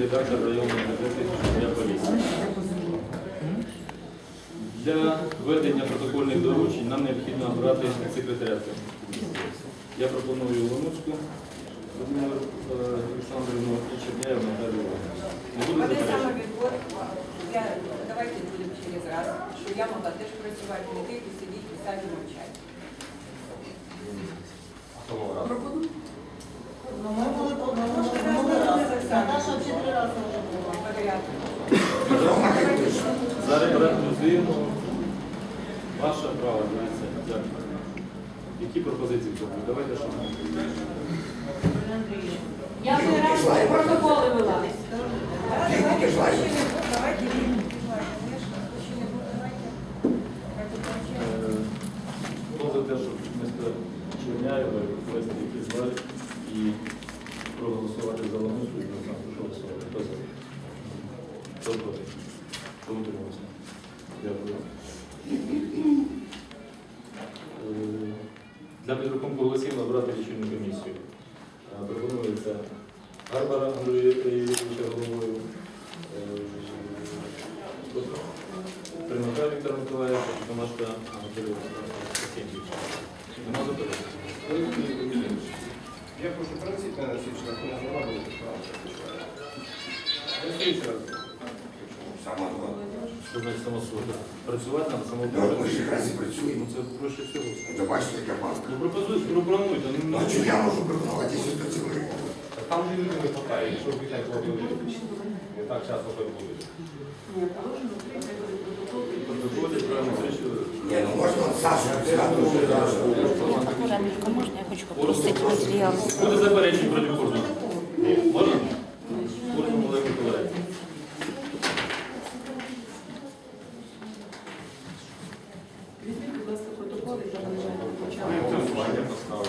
редактор районної газети «Я Полісся». Для ведення протокольних доручень нам необхідно обрати секретаря. Я пропоную Лануцьку Людмилу е, Олександрівну і Черняєв Наталію. Не буде Мене саме заперечень? відбор. Я, давайте будемо через раз, щоб я могла теж працювати, не тільки сидіти, писати і мовчати. Ну, ми були по одному, Наташа взагалі три рази вже була. Зараз рекомендуємо. Ваше право, дивіться. Дякую. Які пропозиції в? Давайте що. Я вже раз протоколи вела. Давайте, давайте, давайте. Давайте, мужчини. Е, Хто за те, щоб місто Черняєва ввести якийсь зал і проголосувати за Лануску і за що голосувати? Хто за? Хто проти? Хто утримався? Дякую. Е, Для підрахунку голосів набрати лічильну комісію. Е, Пропонується Гарбара Андрія Юрійовича головою. Е, Примака Віктора Миколаївича, Томашка Анатолія принципі на цій шляху буде справа. Я слідчий раз. Сама Що значить самосуд? Працювати нам Ну, ми ж якраз і працюємо. Ну це проще всього. Це бачите, яка паска. Ну пропозуй, пропонуйте. Ну, Ну, а чи я можу пропонувати сюди працювати? Там же люди не хватає, якщо виїхати хлопці, не так часто зрішили. Ні, ну можно он Саша, сказати, Аккуратненько, можно я хочу попросить материал? Буде заперечень проти кожного? Ні. Можна? Кожному Олег Миколаївич. Візьміть, будь ласка, протоколи, я вважаю, Ми почали. голосування поставили.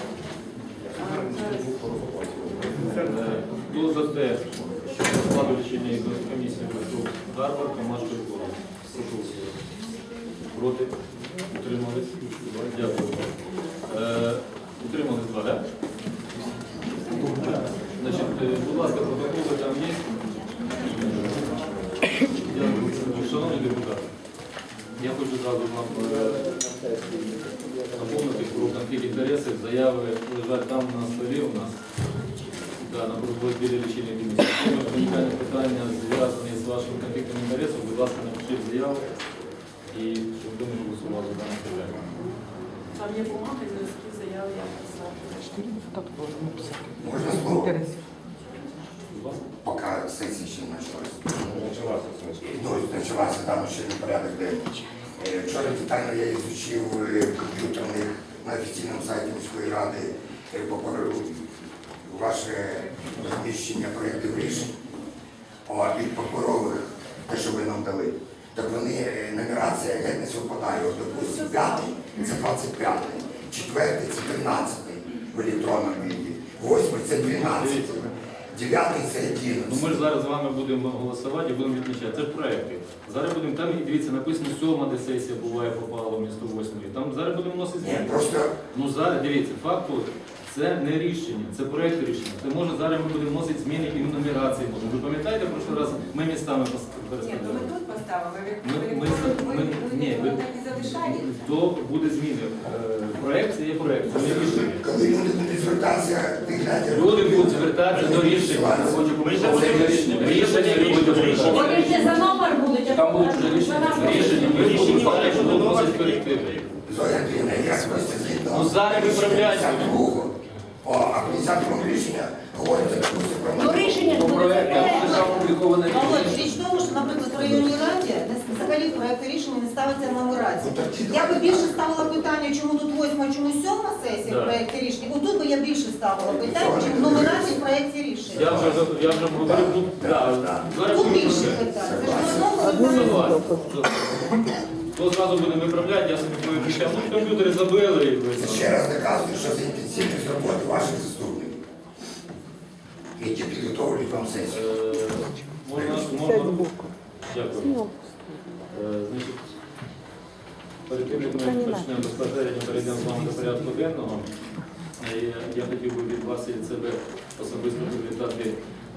Е, Хто за те, що до складу лічильної комісії прийшов Гарбар, Камаш Киркоров? Прошу голосувати. Проти? Утримались? Дякую. Е, Утримались два, так? Значить, е, будь ласка, протоколи там є? Дякую. Шановні депутати, я хочу зразу вам е, напомнити про інтересів. Заяви лежать там на столі у нас. Да, на розбірі лічильної комісії. Якщо виникають питання, зв'язані з вашим конфліктом інтересів, будь ласка, напишіть заяву і щоб ви не голосували за дане питання. Там є бумага, зв'язки, заяви, я писала. можна слово, поки сесія ще не почалась. Почалася смисл. Ну, почалася там ще не порядок денний. Е, Вчора детально я ізучив е, комп'ютерних на офіційному сайті міської ради ваше розміщення проєктів рішень від паперових, те, що ви нам дали. Так вони, е, нумерація геть не совпадає. От, допустим, п'ятий це 25-й, четвертий це 13-й в електронному віді, восьмий це 12-й, дев'ятий це 11 Ну, ми ж зараз з вами будемо голосувати і будемо відмічати. Це ж проекти. Зараз будемо там, дивіться, написано сьома, де сесія буває, попала в місто восьмої. Там зараз будемо вносити Ні, зміни. просто Ну зараз дивіться, факт тут, це не рішення, це проєкт рішення. Це може зараз ми будемо вносити зміни і в нумерації. Може. Ви пам'ятаєте, прошлий раз ми містами Ні, то переставляли? ми тут поставимо, ви Ми- ми- ми- ні, ви ви- так і залишаєте. То буде зміни. Е, Проект це є проект, це не рішення. коли люди будуть звертатися, ти глянь. Люди будуть звертатися до рішення. Рішення люди будуть Вони за номер будуть, а Там будуть вже рішення. Рішення ми будемо далі, що. Зоя Андріївна, я просто згідно. Ну, зараз виправляйте. 52-го. О, а 52 рішення говорить, допустим, про Ну рішення ж буде Володь, річ в тому, що, наприклад, в районній раді не- взагалі проекти рішення не ставиться на нумерацію. Ну, так ті Я би більше ставила питання, чому тут восьма, чому сьома сесія Да. в проєкті рішення. Отут би я більше ставила питання, чим в нумерації в проєкті Я рішення. вже я вже говорив, ну, да, зараз Тут більше питань. Це ж в. То зразу будемо виправляти, я собі повідомляю. Ну, комп'ютери забили. і ви Ще раз доказую, що це інтенсивність роботи ваших заступників, які підготовлюють вам сесію. Е, Можна, можна. Дякую. Е, Значить, перед тим, як ми почнемо безпосередньо перейдемо з вами до порядку денного, Е, Я хотів би від вас і від себе особисто привітати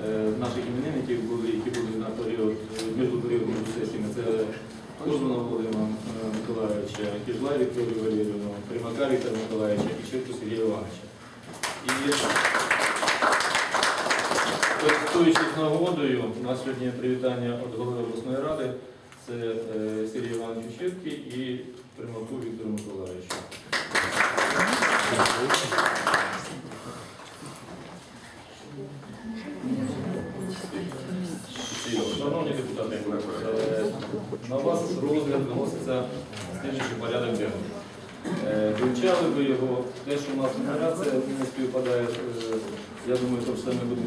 е, наших іменинників, які були на період, між періодом сесіями. Це Кузмана Володимира Миколаївича, Кіжла Вікторію Валерівну, Примака Віктора Миколаївича і Чирку Сергія Івановича. І користуючись нагодою, у нас сьогодні привітання від голови обласної ради. Це Щепки і Примаку Віктору Миколаївичу. Шановні депутати, на вас розгляд виноситься слідчий порядок денний. Е, Вивчали ви його, те, що у нас нумерація не співпадає, е, я думаю, що все ми будемо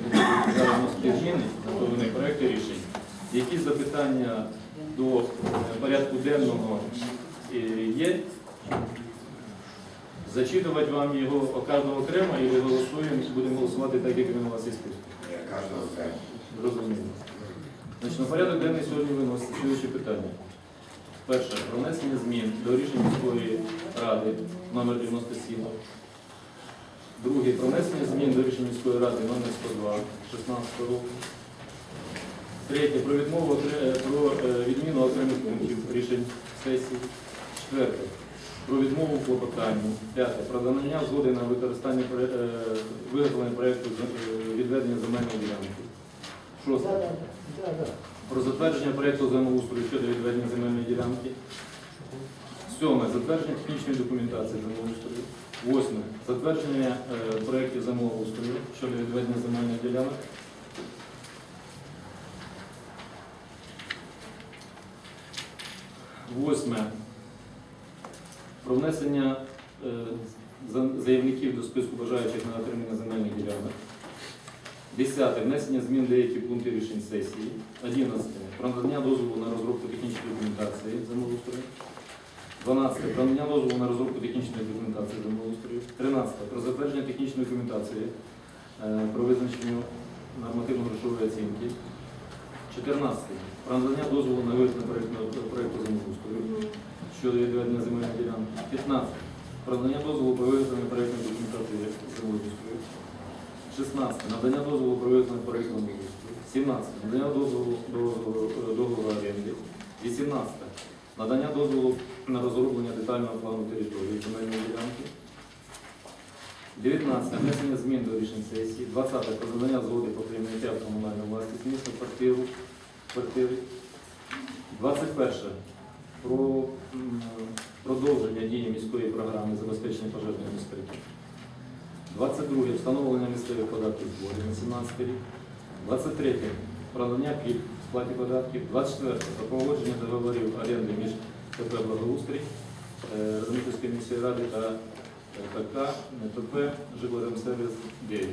зараз вносити зміни до вини проєкту рішень. Які запитання до е, порядку денного е, є? Зачитувати вам його кожного окремо і ви голосуємо, будемо голосувати так, як він у вас є списку. Я кожного. Значить, на порядок денний сьогодні виносить слідчі питання. Перше, про внесення змін до рішення міської ради номер 97. Друге, про внесення змін до рішення міської ради номер 102 16 року. Третє, про відмову про е, відміну окремих пунктів рішень сесії. Четверте, про відмову в клопотанні. П'яте, про надання згоди на використання е, виготовлення проєкту е, відведення земельної ділянки. Шосте. Про затвердження проєкту землеустрою щодо відведення земельної ділянки. Сьоме. Затвердження технічної документації землеустрою. Восьме. Затвердження проєктів землеустрою щодо відведення земельних ділянок. Восьме. Про внесення е, заявників до списку бажаючих на отримання земельних ділянок. Десяте. Внесення змін в деякі пункти рішень сесії. Одинадцяте. Про надання дозволу на розробку технічної документації землеустрою. 12. Про надання дозволу на розробку технічної документації землеустрою. 13. Про затвердження технічної документації е, про визначення нормативно-грошової оцінки. 14. Про надання дозволу на виготовлення проєкту, проєкту землеустрою щодо відведення земельної ділянки. 15. Про надання дозволу про виготовлення проєктної документації землеустрою. 16. Надання дозволу про виконання проєкту землеустрою. 17. Надання дозволу договору, договору оренди. 18. Надання дозволу на розроблення детального плану території земельної ділянки. 19. Внесення змін до рішень сесії. 20. Про згоди по прийняття в комунальну власність міста квартиру, квартири. 21. Про продовження дії міської програми забезпечення пожежної безпеки. 22. Встановлення місцевих податків зборів на 17 рік. 23. Про надання пільг в сплаті податків. 24. Про погодження договорів оренди між ТП «Благоустрій», е, Розмітівської міської ради та е, ПК ТП 9».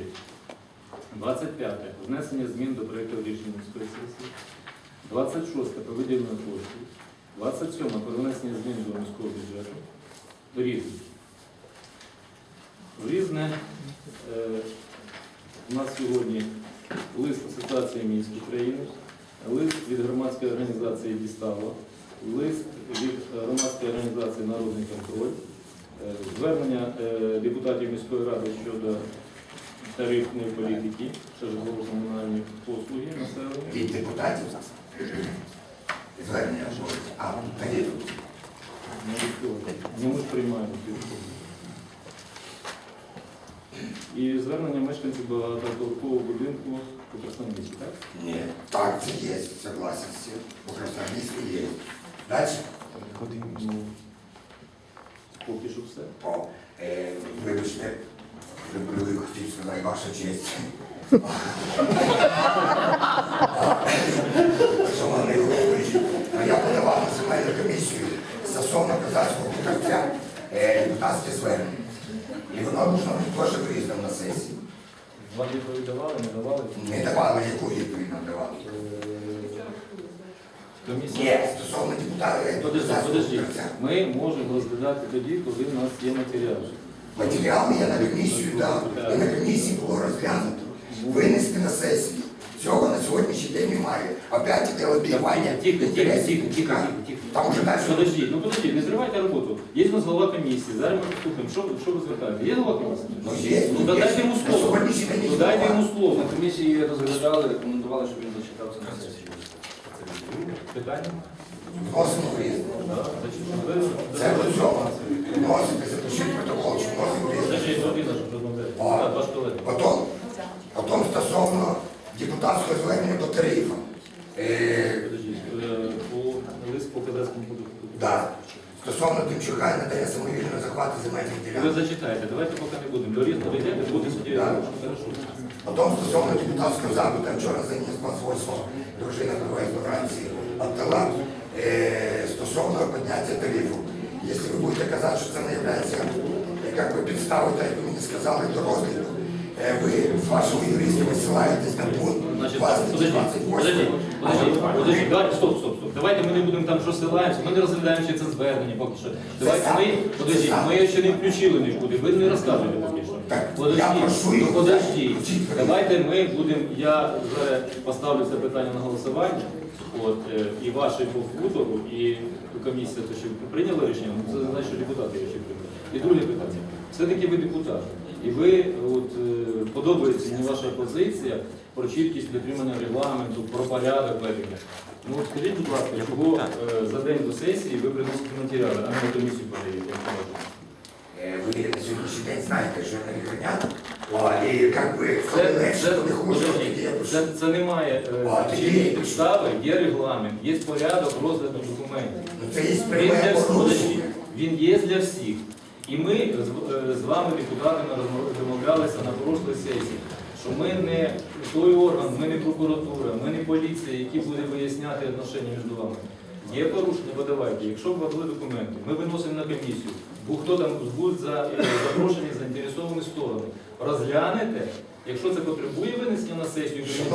25. Внесення змін до проєкту рішення міської сесії. 26. Про виділення коштів. 27. Про внесення змін до міського бюджету. Різні. В Різне е, у нас сьогодні лист Асоціації міст України, лист від громадської організації Дістава, лист від громадської організації Народний контроль, звернення е, депутатів міської ради щодо тарифної політики, це житлово-комунальні послуги населення. Від депутатів звернення було. А. Не відхилено. Ну, ми приймаємо. І звернення мешканців багатоповерхового будинку у Красномісті, так? Ні, так, це є, согласен. По Красноармійську є. Далі, Ну, поки що все. по, е, вибачте, вже привик хотів сказати, ваша честь. Шановний головуючий, ну, я подавав на земельну комісію стосовно козацького покриття е, депутатське звернення. І воно нужно теж виїздом на сесії. Вам відповідь давали, не давали? Не давали, яку відповідь нам давали. Комісія. Ні, стосовно депутатів Подожди, подожди. Ми можемо розглядати тоді, коли в нас є матеріали. Матеріали я на комісію дав, і на комісії було розглянуто. Винести на сесію. Цього на сьогоднішній день немає. Опять іде лобіювання. Тихо, тихо, тихо, тихо, тихо. Там уже далі. Подождіть, ну подождіть, не зривайте роботу. Є у нас голова комісії, зараз ми послухаємо. Що, що ви звертаєте? Є голова комісії? Ну, є, Ну, да дайте йому слово. Ну, дайте йому слово. На комісії розглядали, рекомендували, щоб він зачитався на сесію. Питання? Вносимо виїзд. Да, значить, ви- Це до цього. Запишіть протокол, що колега. Потім, потім стосовно депутатського звернення до тарифу. Е, е, лист по кадастровому податку. да. Стосовно Тимчука і надання самовільного захвату земельних Ви ділянок. зачитайте, давайте поки не будемо. До різного дійдете, буде судді. Потім стосовно депутатського запиту, вчора заніс посольство дружина Другої Федерації Абдала е, стосовно підняття тарифу. Якщо ви будете казати, що це не є як би підставою, так як ви мені сказали, до розгляду, е, ви з вашого юриста висилаєтесь на пункт Значить, 20, подождіть, подождіть, подождіть, подождіть, давайте, стоп, стоп, стоп. Давайте ми не будемо там що силаємося, ми не розглядаємо ще це звернення поки що. Давайте ми, подождіть, ми ще не включили нікуди, ви не розказуєте поки що. Його подождіть. Давайте ми будемо, я зараз поставлю це питання на голосування, от, е, і ваші по і комісія, то що прийняла рішення, ну це значить, що депутати ще прийняли. І друге питання. Все-таки ви депутат. І ви от, е, подобається мені ваша позиція про чіткість дотримання регламенту, про порядок ведення. Ну скажіть, будь ласка, чого е, за день до сесії ви приносите матеріали, а не комісію подаєте? Ви на сьогоднішній день знаєте, що не лікарня, а, і як би Це, це, пишу. це, це немає е, А, тоді чинної я підстави, є регламент, є порядок розгляду документів. Ну це є Він пряме для всіх, подождіть, порушення. він є для всіх. І ми з, е, з вами, депутатами, розмов- домовлялися на прошлій сесії, що ми не той орган, ми не прокуратура, ми не поліція, які буде виясняти отношення між вами. Є порушення, видавайте. Якщо ви подали документи, ми виносимо на комісію, бо хто там будуть за, е, запрошені заінтересовані сторони. Розглянете, якщо це потребує винесення на сесію, рішення,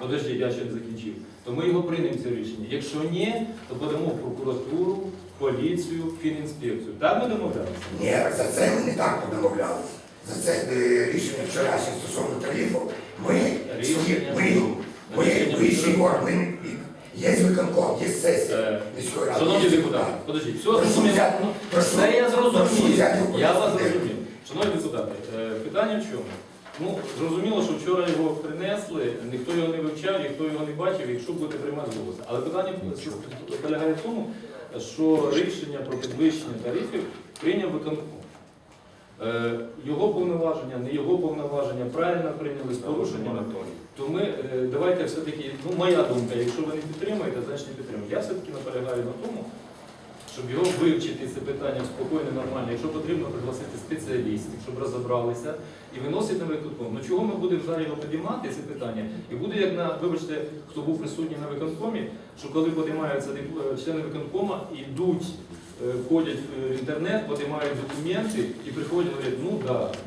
Подождіть, я ще не закінчив. То ми його приймемо це рішення. Якщо ні, то подамо в прокуратуру, поліцію, фінінспекцію. Так ми домовлялися? ні, за це ми не так подомовлялися. За це е, рішення вчорашнє стосовно тарифу, ми, Рішення ми, ми, вищий суду. орган, ми- є виконком, є сесія Е, міської ради. Шановні депутати, депутат. подождіть, все зрозуміло. Ну, Це я зрозумів. Я вас зрозумів. Шановні депутати, е, питання в чому? Ну, зрозуміло, що вчора його принесли, ніхто його не вивчав, ніхто його не бачив, якщо буде приймати голос. Але питання полягає в тому, що рішення про підвищення тарифів прийняв виконком. Е, Його повноваження, не його повноваження, правильно прийняли з порушеннями. То ми е, давайте все-таки, ну моя думка, якщо ви не підтримуєте, значить не підтримуєте. Я все-таки наполягаю на тому, щоб його вивчити це питання спокійно, нормально. Якщо потрібно пригласити спеціалістів, щоб розібралися і виносити на виконком. Ну чого ми будемо зараз його підіймати, це питання? І буде як на, вибачте, хто був присутній на виконкомі, що коли підіймаються деп- е, члени виконкома, йдуть, входять в інтернет, підіймають документи і приходять і говорять, ну так. Да.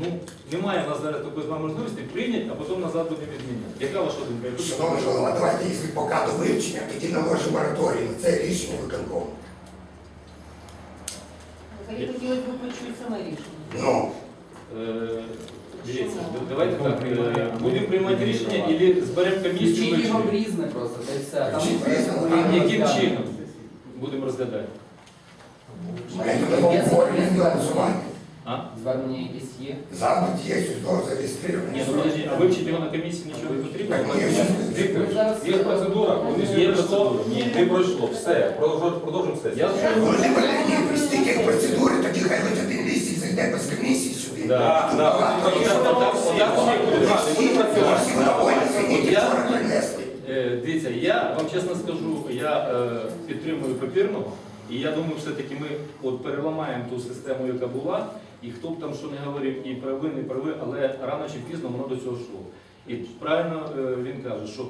Ну, немає в нас зараз такої з вами можливості прийняти, а потім назад будемо відміняти. Яка ваша думка? Яку? Шановний голова, давайте, якщо поки до вивчення, тоді наложимо мораторій на це рішення виконкому. Хотілося б почути саме рішення. Ну, Е, Дивіться, давайте так, е, будемо приймати рішення і зберемо комісію. Включіть його вивчимо. різне просто, та й все. Там різне. Яким чином будемо розглядати? Для голосування. А? Звернення якісь є. Запит є, судово Ні, ну подожди, а вивчити його на комісії нічого не потрібно? Так, ні, Ви Є процедура, вони Є не пройшло, процедура. Ні. не пройшло. Все, продовжуємо продовжуємо сесію. Я що? Вони повинні пристати процедури, тоді хай хоч один місяць зайде без комісії сюди. Да, да. Отак, отак всі будуть грати, будуть працювати. Всі довольні, сидіть, Я- вчора принесли. Е, Дивіться, я вам чесно скажу, я е, підтримую Папірного, і я думаю, все-таки ми от переламаємо ту систему, яка була, і хто б там що не говорив, і правий, не правий, але рано чи пізно воно до цього йшло. І правильно е, він каже, що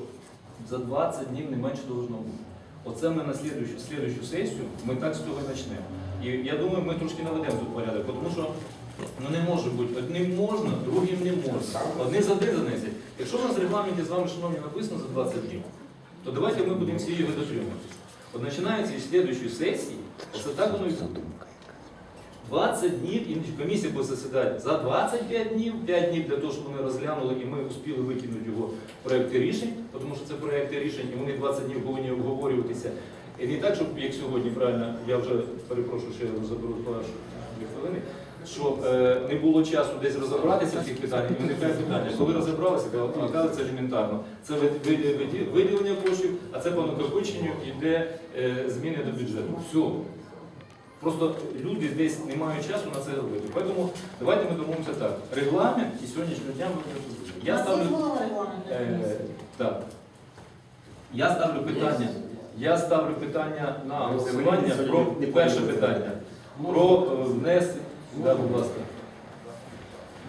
за 20 днів не менше должно бути. Оце ми на слідуючу, слідуючу сесію, ми так з цього почнемо. І я думаю, ми трошки наведемо тут порядок, тому що ну не може бути. Одним можна, другим не можна. Одні за один занесять. Якщо в нас в регламенті з вами, шановні, написано за 20 днів, то давайте ми будемо всі його дотримуватися. От починається із слідуючої сесії, оце так і буде. 20 днів, і комісія буде засідати за 25 днів, 5 днів для того, щоб вони розглянули, і ми успіли викинути його в проекти рішень, тому що це проекти рішень, і вони 20 днів повинні обговорюватися. І не так, щоб як сьогодні, правильно, я вже перепрошую, що я заберу ваші дві хвилини, щоб е, не було часу десь розібратися в цих питаннях, і виникає питання. Коли розібралися, то оказується елементарно. Це вид- вид- вид- виділення коштів, а це по накопиченню йде е, зміни до бюджету. Все. Просто люди десь не мають часу на це робити. Тому давайте ми домовимося так. Регламент і сьогоднішнього дня ми працюємо. Я ставлю. Е, так. Я ставлю питання. Я ставлю питання на голосування про перше питання. Про е, внесення. Да, будь ласка.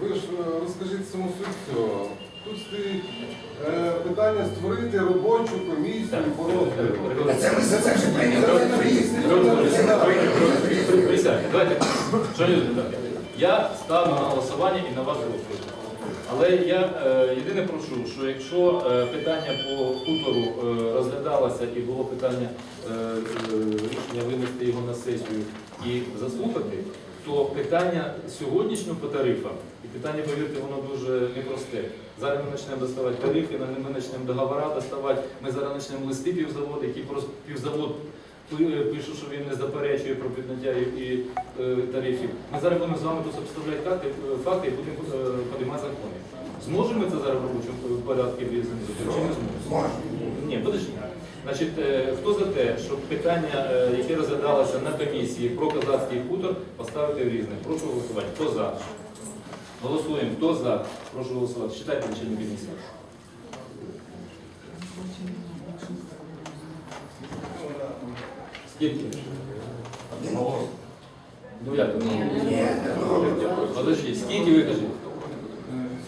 Ви ж е, розкажіть саму суть цього. Тут стоїть е, питання створити робочу комісію по розгляду. Це ми за це вже прийняли приїзд. Це ми прийняли приїзд. Присядьте. Давайте, шановні депутати, я ставлю на голосування і на ваш розгляд. Але я е, єдине прошу, що якщо е, питання по хутору е, розглядалося і було питання е, е, рішення винести його на сесію і заслухати, то питання сьогоднішнього по тарифам, і питання, повірте, воно дуже непросте. Зараз ми почнемо доставати тарифи, ми почнемо договори доставати, ми зараз почнемо листи півзаводу, які просто півзавод пи- пише, що він не заперечує про підняття і, і е, тарифів. Ми зараз будемо з вами тут обставляти факти, е, факти і будемо е, підіймати закони. Зможемо ми це зараз в робочому е, порядку врізати чи не? Зможемо. Ні, подожди. Значить, е, хто за те, щоб питання, е, яке розглядалося на комісії про казацький хутор, поставити в різне? Прошу голосувати. Хто за? Голосуємо. Хто за? Прошу голосувати. Читайте рішення комісії. Скільки? Ну як? Ну, Подожди, скільки ви кажете?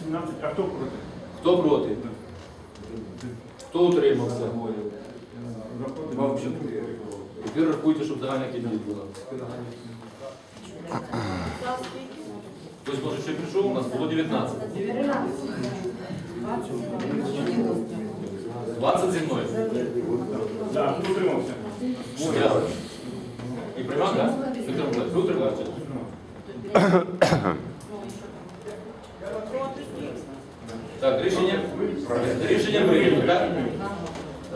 17, а хто проти? Хто проти? Хто утримався? Два взагалі. Тепер рахуйте, щоб загальна кількість була. Хтось може ще прийшов, у нас було 19. 20 зі мною. Так, хто утримався? Я. І приймав, так? Віктор Миколаївич, ви утримався? Так, рішення, рішення прийнято, так?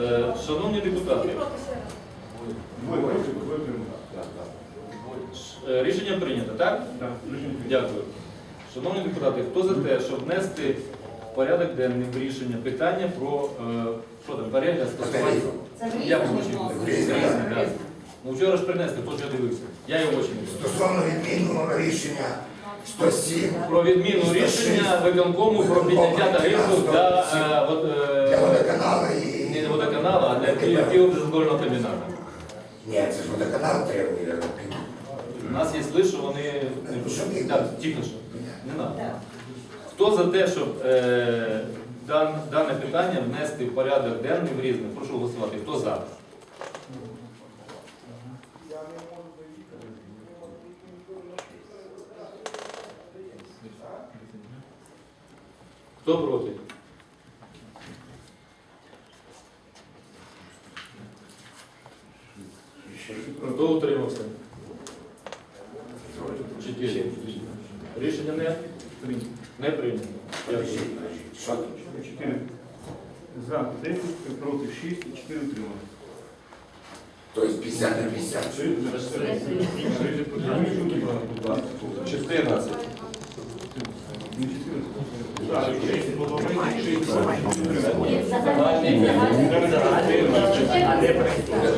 Е, Шановні депутати, е, рішення прийнято, так? Так. Дякую. Шановні депутати, хто за те, щоб внести в порядок денний в рішення питання про е, що там, перегляд скасування? Різне, так. Ну вчора ж принесли, тож я дивився. Я його очі не бачив. Стосовно відміну рішення 107 Про відміну рішення виконкому про підняття тарифу для, е, для водоканалу. Водоканалу, а для Ки- Києво-безалкогольного комбінату. Ні, це ж водоканал требує. У нас є лише, вони Ну? Так, тільки що. Не треба. Хто за те, щоб е, дан, дане питання внести в порядок денний в різне? Прошу голосувати. Хто за? Хто проти? Хто утримався? Чотири. Рішення не, не прийнято. Дякую. 4. За 10, проти 6 і 4 утримали. Тобто 50 на 50. 14. Так, 6 було 6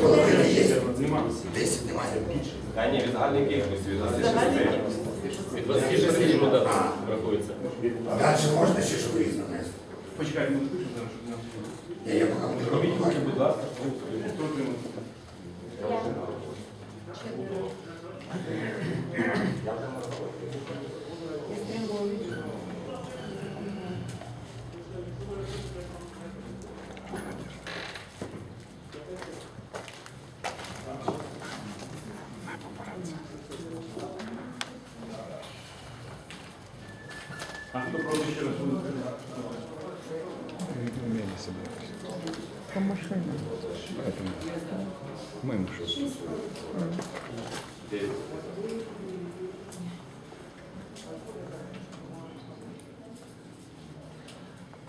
Половина є, Нема. 10 немає. Та ні, від загальної кількості, від Від 26 депутатів рахується. Далі можна ще, щоб різно нести? Почекайте, ми запишемо зараз, щоб не Я, я поки буду Робіть, Будь ласка. поэтому мы им уже...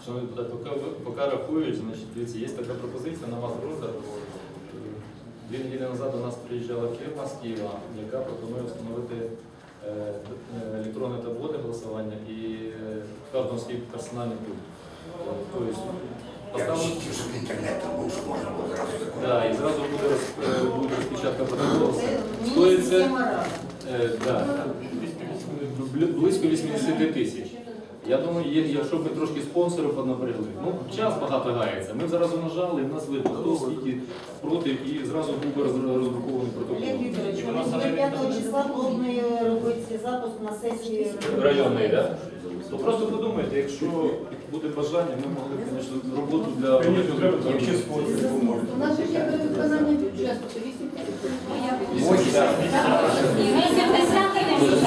Шановні депутати, поки, рахують, значить, дивіться, є така пропозиція на вас розгляд. Дві неділі назад до нас приїжджала фірма з Києва, яка пропонує встановити е, е, електронне табло для голосування і е, свій персональний пункт. Тобто я поставили хотів, щоб інтернет був, щоб можна було зразу заходити. Да, і зразу буде, роз- буде розпечатка протоколу. Стоїть це е, да, бли- близько 80 тисяч. Я думаю, є- якщо б ми трошки спонсорів понабрали, ну час багато гається. Ми зразу нажали, і в нас видно, хто скільки проти, і зразу був би роз- роздрукований протокол. Олег Вікторович, у нас 5 числа планує робити запуск на сесії Районний, так? Ну просто подумайте, якщо буде бажання, ми могли б, звісно, роботу для У нас ще є перевиконання бюджету, це 8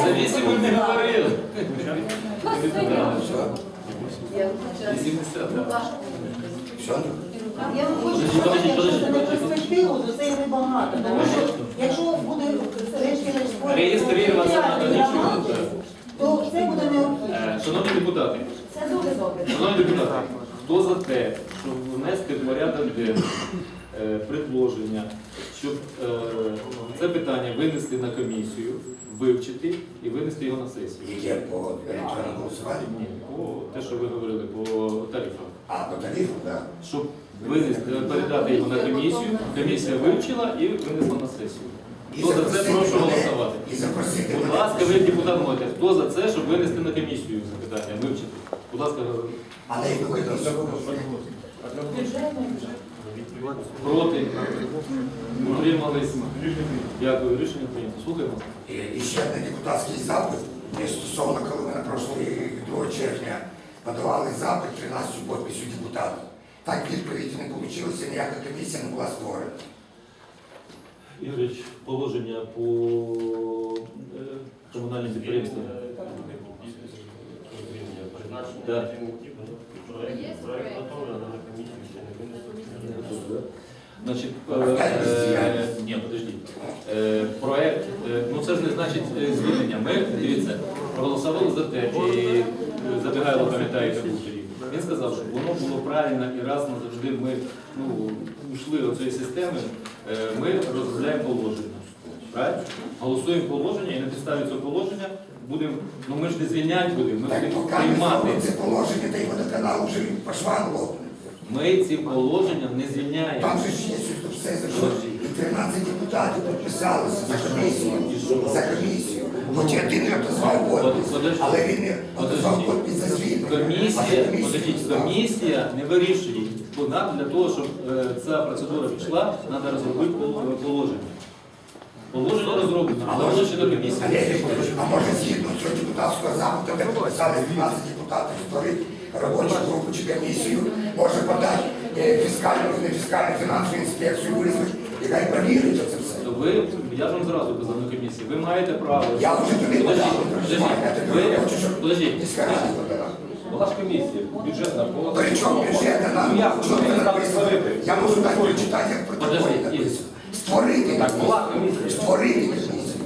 За вісім ми не говорили. Я 80, так. Все? Я вам хочу сказати, якщо це на перспективу, то це і небагато. Тому що якщо буде Реєструватися то це буде необхідно. Е, Шановні депутати, Це дуже добре. шановні депутати, хто за те, щоб внести в порядок денний е, предложення, щоб е, це питання винести на комісію, вивчити і винести його на сесію? Яке по електронному голосуванню? Ні, по те, що ви говорили по тарифам. А, по тарифу, так. Щоб винести, передати його на комісію, комісія вивчила і винесла на сесію. Хто за це, прошу голосувати. І запросити Будь мене. ласка, ви депутат можете. Хто за це, щоб винести на комісію запитання, вивчити? Ласка, А на яку відносину? проти, утримались. Дякую, рішення прийнято. Слухаємо. І, і ще один депутатський запит е, стосовно, коли ми на прошлої 2 червня подавали запит 13 підписів депутатів. Так відповіді не вийшло, ніяка комісія не була створена. Ігорич, положення по е, комунальним підприємствам. Да. Значить, е, е, ні, подожди. Е, проект, е, ну це ж не значить е, звільнення. Ми, дивіться, проголосували за те, і е, Забігайло пам'ятаєте був. Він сказав, щоб воно було правильно і раз назавжди ми ну, ушли від цієї системи, е, ми розробляємо положення. Правильно? Голосуємо положення і на підставі цього положення будемо, ну ми ж не звільняти будемо, ми будемо приймати. це положення, та й водоканал вже по швам лопне. Ми ці положення не звільняємо. Там же ж є все за що. І 13 депутатів підписалися за комісію. За комісію. Хоч один не отозвав подпис, Подожди. але він не отозвав подпис за звільнення. Комісія, подождіть, комісія не вирішує. Бо нам для того, щоб е, ця процедура пішла, треба розробити положення. Положення розроблено, але воно ще до комісії. А може згідно цього депутатського запиту, де підписали 12 депутатів, створити робочу групу чи комісію, може подати е, фіскальну, не фіскальну фінансову інспекцію визвати, яка й перевірить це все. То ви, я ж вам зразу казав на комісії, ви маєте право. Я вже туди подав, подождіть, ви- хочу, щоб подождіть. Була ж комісія, бюджетна була. Причому бюджетна нам Ну, я написано? створити. Я можу так прочитати, як протоколі написано. Створити комісію. Створити комісію.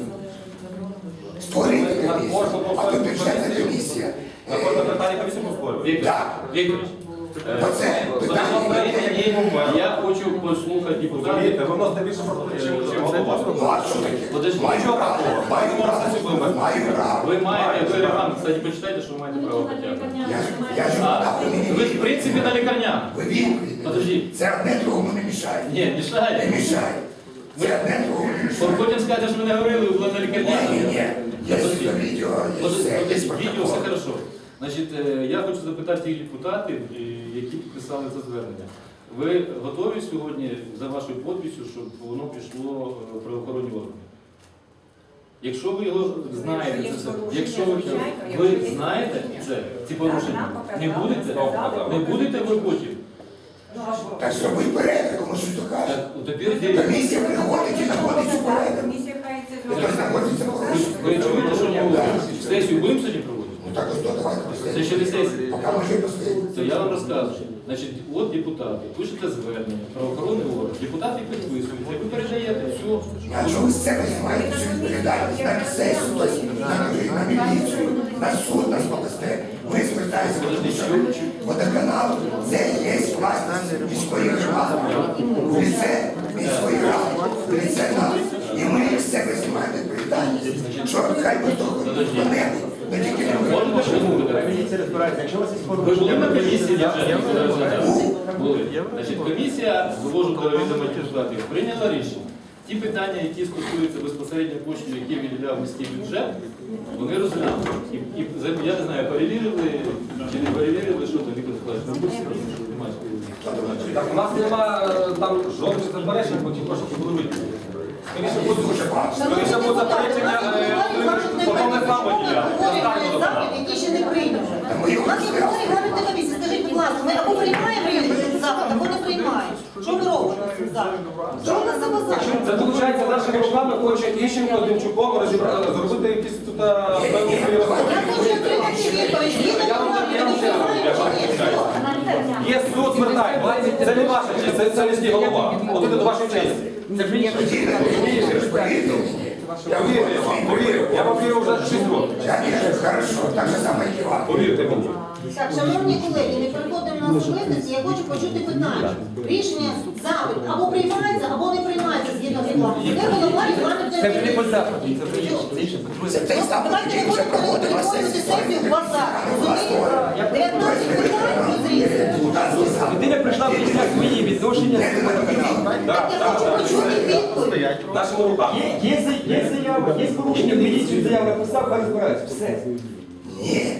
Створити комісію. А то бюджетна комісія. На кожне питання комісію. Так. Е, Оце питання, я хочу послухати депутатів. Розумієте, воно здебільше протичить, чим голова. А що таке? Подожди. Маю право, маю право, маю право. Ви маєте, ви регламент, кстати, почитайте, що ви маєте право потягнути. Я ж, я ж А, так, ви ви ж в принципі на лікарня. Ви відповідь. Подожди. Це одне другому не мішає. Ні, Не мішає. Мішає. Це одне другому. Потім скажете, що ми не говорили, ви були на Ні, ні, ні. Є відео, є все, є Відео все протокол. хорошо. Значить, е, я хочу запитати тих депутатів, е, які підписали це звернення. Ви готові сьогодні за вашою підписю, щоб воно пішло е, в правоохоронні органи? Якщо ви його знаєте, це все, якщо ви, ви знаєте це, ці порушення, не будете, не будете ви потім. Так що ви перед, кому щось докаже. Так, от. Комісія приходить і знаходиться порядок. Комісія хай це Хто зробить. знаходиться Ви, чуєте, що ми сесію будемо сьогодні проводити? Ну так ось то давайте Це ще не сесія. Поки може поставити. То я вам розказую. Значить, от депутати, пишете звернення, правоохоронний орган, депутати підписують, ви передаєте все. А чому ви з себе знімаєте всю відповідальність на сесію, тобто на, на міліцію, на суд? Ми звертаємося, Подожди, тому що що? Водоканал це є власність міської громади. В лице міської ради, в лице нас. І ми з себе знімаємо відповідальність. Що хай би того не тільки ми. Можете ще? Ви були на комісії бюджетної? Були. Значить, комісія, вивожу до відома прийняла рішення. Ті питання, які стосуються безпосередньо коштів, які виділяв міський бюджет, вони розглянули. І, і я не знаю, перевірили чи не перевірили, що немає. Так, у нас нема е, там жодних заперечень, бо ті кошти будуть виділені. Скоріше буде Дуже. Скоріше буде заперечення, потім не саме який ще не прийняли. У нас є комісія. Скажіть, будь ласка, ми або приймаємо запит, або не приймаємо. Що ми робимо з цим запитом? Що нас за? Це виходить, нашими руками хоче Іщенко, Демчуком розібрати, зробити якісь тут е, певні свої. Я хочу отримати відповідь. Згідно програми, чи ні? Є суд, звертайте. Це не ваша честь, це, це міський голова. От це до вашої честі. Це ж. Повірте, я вам повірте. Я вам вірю вже 6 років. Я вижу, хорошо, так же самое и вам. Повірте мені. Так, шановні колеги, не переходимо на особистості, я хочу почути питання. Рішення запит або приймається, або не приймається згідно регламенту. Де голова регламентної Це не по запиту, це вже інше. це інше. Це Ну, самий, Давайте не будемо сесію в базар. Розумієте? 19 питань розрізати. Людина прийшла після свої відношення з. Так я хочу почути відповідь. Є, є, за- є заява, є порушення, міліцію заяву написав, хай збираються. Все. Ні.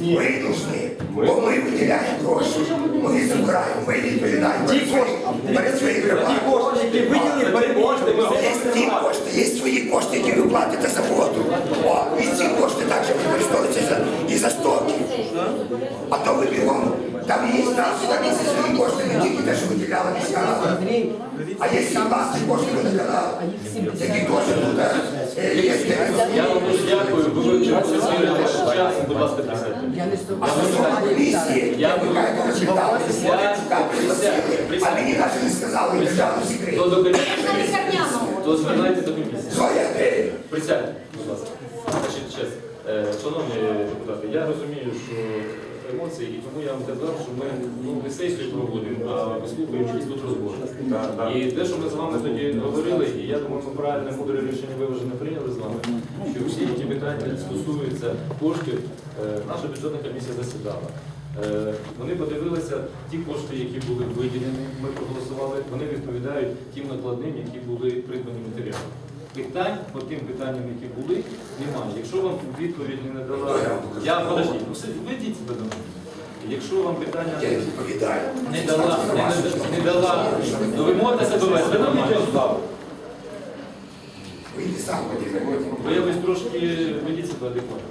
Ми нужны. Бо ми виділяємо гроші. Ми забираємо, ми відповідаємо перед своїм- перед своїм Ті кошти, які виділили, перевозьте, ми Є ті кошти, є свої кошти, які ви платите за воду. О, і ці кошти також використовуються за, і за стоки. А то ви бігом, там є нас, там є свої кошти, не тільки те, що виділяла міська рада. А є і власні кошти водоканалу, які теж тут е, є. Я вам дуже дякую, ви вивчили свій час, будь не сказали То звертайте до комісії. Присядьте, е, шановні депутати, я розумію, що емоції, і тому я вам казав, що ми ну, не сесію проводимо, а вислухаємо якісь тут розбори. І те, що ми з вами тоді говорили, і я думаю, ми правильне мудре рішення виважене прийняли з вами, що всі ті питання стосуються коштів, е, наша бюджетна комісія засідала. Е, Вони подивилися ті кошти, які були виділені, ми проголосували, вони відповідають тим накладним, які були придбані матеріали. Питань по тим питанням, які були, немає. Якщо вам відповідь не надала, я подождіть, ну все, себе до мене. Якщо вам питання не дала, не, не, не дала, то ви можете себе вести нормально. Вийди сам, Ви якось трошки ведіть себе адекватно.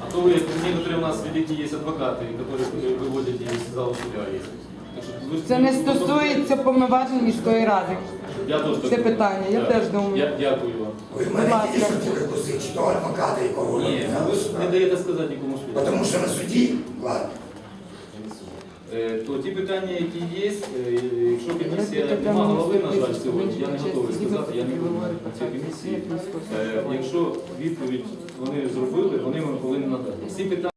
А то ви, як некоторые у нас великі є адвокати, які виводять із залу суда. Що Це не стосується повноважень міської ради. Я теж це так питання, я думаю. теж думаю. Я, дякую вам. Ви в мене тільки що хотіли чи то адвоката, якого ви Ні, ви ж не даєте сказати нікому світу. Тому що на суді, ладно, То ті питання, які є, е, якщо комісія нема голови, на жаль, сьогодні, я не готовий сказати, я не буду на цій комісії. Е, Якщо відповідь вони зробили, вони вам повинні надати.